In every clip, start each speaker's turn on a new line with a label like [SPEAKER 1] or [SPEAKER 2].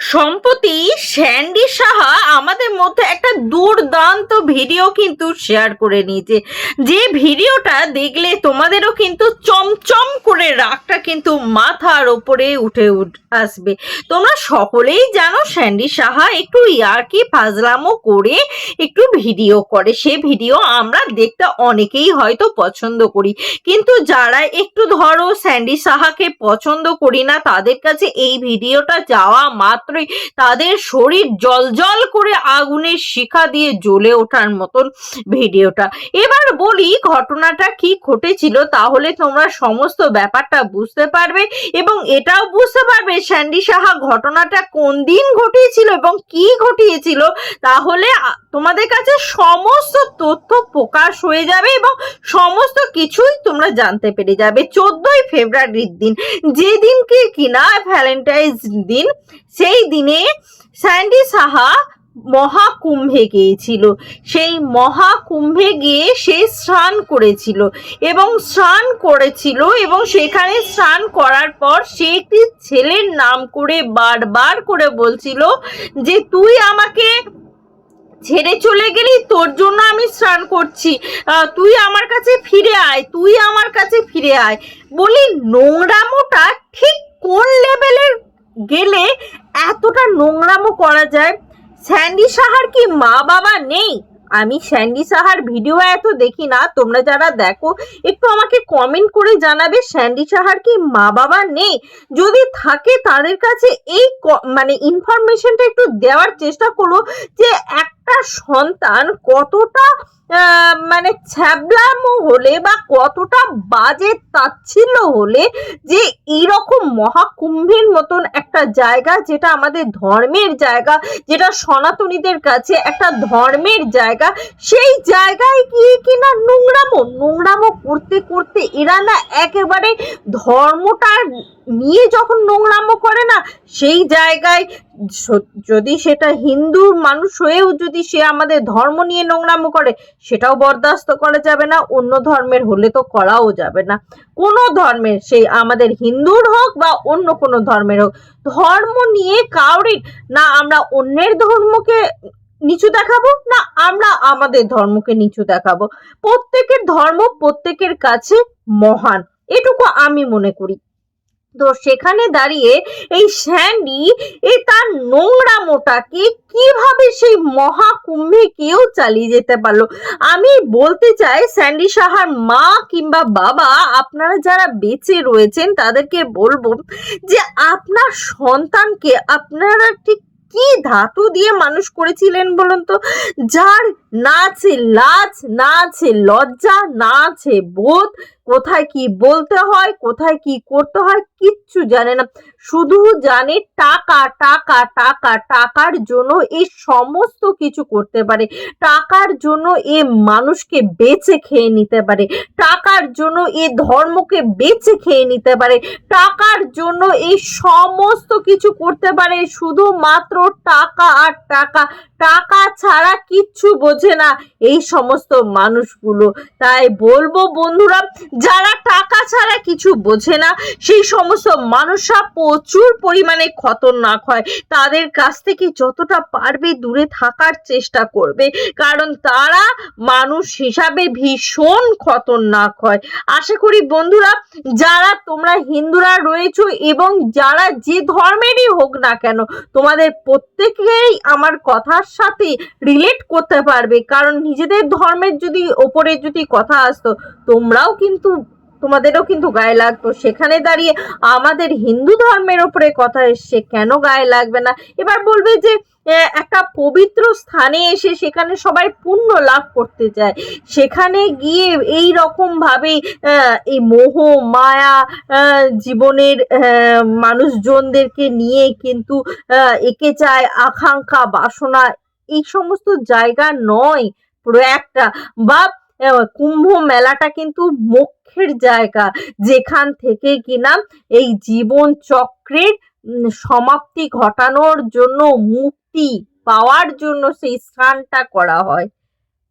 [SPEAKER 1] সম্প্রতি স্যান্ডি সাহা আমাদের মধ্যে একটা দুর্দান্ত ভিডিও কিন্তু শেয়ার করে নিয়েছে। যে ভিডিওটা দেখলে তোমাদেরও কিন্তু চমচম করে রাগটা কিন্তু মাথার ওপরে উঠে উঠ আসবে। তোমরা সকলেই জানো স্যান্ডি সাহা একটু ইয়ার্কি ফাজলামো করে একটু ভিডিও করে। সে ভিডিও আমরা দেখতে অনেকেই হয়তো পছন্দ করি। কিন্তু যারা একটু ধরো স্যান্ডি সাহাকে পছন্দ করি না, তাদের কাছে এই ভিডিওটা যাওয়া মাত্রই তাদের শরীর জলজল করে আগুনের শিখা দিয়ে জ্বলে ওঠার মতন ভিডিওটা। এবার বলি ঘটনাটা কি ঘটেছিল, তাহলে তোমরা সমস্ত ব্যাপারটা বুঝতে পারবে এবং এটাও বুঝতে পারবে স্যান্ডি সাহা ঘটনাটা কোন দিন ঘটিয়েছিল এবং কি ঘটিয়েছিল। তাহলে তোমাদের কাছে সমস্ত তথ্য প্রকাশ হয়ে যাবে এবং সমস্ত কিছুই তোমরা জানতে পেরে যাবে চোদ্দই ফেব্রুয়ারির দিন। যেদিনকে কিনা ভ্যালেন্টাইন্স দিন, সেই দিনে স্যান্ডি সাহা মহাকুম্ভে গিয়েছিল। সেই মহাকুম্ভে গিয়ে সে স্নান করেছিল এবং স্নান করেছিল এবং সেখানে স্নান করার পর সে একটি ছেলের নাম করে বারবার করে বলছিল যে, তুই আমাকে ছেড়ে চলে গেলি, তোর জন্য আমি স্নান করছি। তুই আমার কাছে ফিরে আয়, তুই আমার কাছে ফিরে আয়। বলি, নোংরামোটা ঠিক কোন লেভেলের গেলে এতটা নোংরামো করা যায়? স্যান্ডি সাহার কি মা বাবা নেই? আমি স্যান্ডি সাহার ভিডিও এত দেখি না, তোমরা যারা দেখো, একটু আমাকে কমেন্ট করে জানাবে স্যান্ডি সাহার কি মা বাবা নেই? যদি থাকে তাদের কাছে এই মানে ইনফরমেশনটা একটু দেওয়ার চেষ্টা করো যে একটা সন্তান কতটা মানে ছ্যাবলামো হলে বা কতটা বাজে তাচ্ছিল্য হলে যে এইরকম মহাকুম্ভের মতন একটা জায়গা যেটা আমাদের ধর্মের জায়গা, যেটা সনাতনীদের কাছে একটা ধর্মের জায়গা, সেই জায়গায় গিয়ে কিনা নোংরামো নোংরামো করতে করতে এরা না একেবারে ধর্মটা নিয়ে যখন নোংরামো করে না, সেই জায়গায় যদি সেটা হিন্দু মানুষ হয়েও যদি সে আমাদের ধর্ম নিয়ে নোংরামো করে, সেটাও বরদাস্ত করা যাবে না, অন্য ধর্মের হলে তো করাও যাবে না। কোনো ধর্মের, সেই আমাদের হিন্দুর হোক বা অন্য কোনো ধর্মের হোক, ধর্ম নিয়ে কাউরির না আমরা অন্যের ধর্মকে নিচু দেখাবো, না আমরা আমাদের ধর্মকে নিচু দেখাবো। প্রত্যেকের ধর্ম প্রত্যেকের কাছে মহান। এটুকু আমি মনে করি। তো সেখানে দাঁড়িয়ে এই স্যান্ডি এই তার নোংরা মোটাকে কীভাবে সেই মহাকুম্ভে কেউ চালিয়ে যেতে পারল? আমি বলতে চাই, স্যান্ডি সাহার মা কিংবা বাবা, আপনারা যারা বেঁচে রয়েছেন, তাদেরকে বলব যে আপনার সন্তানকে আপনারা ঠিক কি ধাতু দিয়ে মানুষ করেছিলেন বলুন তো? যার না আছে লাজ, না আছে লজ্জা, না আছে বোধ কোথায় কি বলতে হয়, কোথায় কি করতে হয় কিচ্ছু জানে না। শুধু জানে টাকা টাকা টাকা, টাকার জন্য এই সমস্ত কিছু করতে পারে। টাকার জন্য এ মানুষকে বেচে খেয়ে নিতে পারে। টাকার জন্য এ ধর্মকে বেচে খেয়ে নিতে পারে। টাকার জন্য এই সমস্ত কিছু করতে পারে। শুধুমাত্র টাকা আর টাকা। টাকা ছাড়া কিচ্ছু বোঝে না এই সমস্ত মানুষগুলো। তাই বলব বন্ধুরা যারা টাকা ছাড়া কিছু বোঝে না, সেই সমস্ত মানুষরা প্রচুর পরিমাণে খতরনাক হয়। তাদের কাছ থেকে যতটা পারবে দূরে থাকার চেষ্টা করবে। কারণ তারা মানুষ হিসাবে ভীষণ খতরনাক হয়। আশা করি বন্ধুরা, যারা তোমরা হিন্দুরা রয়েছো এবং যারা যে ধর্মেরই হোক না কেন, তোমাদের প্রত্যেকেই আমার কথার সাথে রিলেট করতে পারবে। কারণ নিজেদের ধর্মের যদি ওপরে যদি কথা আসতো, তোমরাও কিন্তু তোমাদেরও কিন্তু গায়ে লাগতো। সেখানে দাঁড়িয়ে আমাদের হিন্দু ধর্মের ওপরে কথা এসছে, কেন গায়ে লাগবে না? এবার বলবে যে একটা পবিত্র স্থানে এসে সেখানে সবাই পুণ্য লাভ করতে চায়। সেখানে গিয়ে এই রকম ভাবে এই মোহ, মায়া জীবনের মানুষজনদেরকে নিয়ে কিন্তু একে চায় আকাঙ্ক্ষা, বাসনা, এই সমস্ত জায়গা নয় একটা। বা কুম্ভ মেলাটা কিন্তু মোক্ষের জায়গা। যেখান থেকে কিনা এই জীবন চক্রের সমাপ্তি ঘটানোর জন্য মুক্তি পাওয়ার জন্য সেই স্নানটা করা হয়।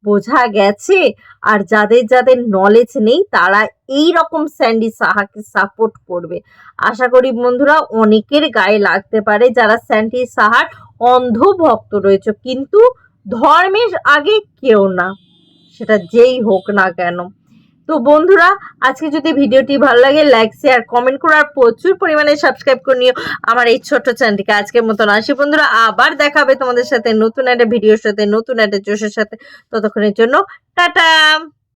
[SPEAKER 1] বোঝা গেছে? আর যাদের যাদের নলেজ নেই, তারা এই রকম স্যান্ডি সাহাকে সাপোর্ট করবে। আশা করি বন্ধুরা, অনেকের গায়ে লাগতে পারে যারা স্যান্ডি সাহার অন্ধ ভক্ত রয়েছে। কিন্তু ধর্মের আগে কেউ না। সেটা যেই হোক না কেন। তো বন্ধুরা, আজকে যদি ভিডিওটি ভালো লাগে লাইক শেয়ার কমেন্ট করো আর প্রচুর পরিমাণে সাবস্ক্রাইব করে নিও আমার এই ছোট্ট চ্যানেলটিকে আজকের মতন আসি বন্ধুরা, আবার দেখা হবে তোমাদের সাথে নতুন একটা ভিডিওর সাথে, নতুন একটা জোশের সাথে। ততক্ষণের জন্য, টাটা!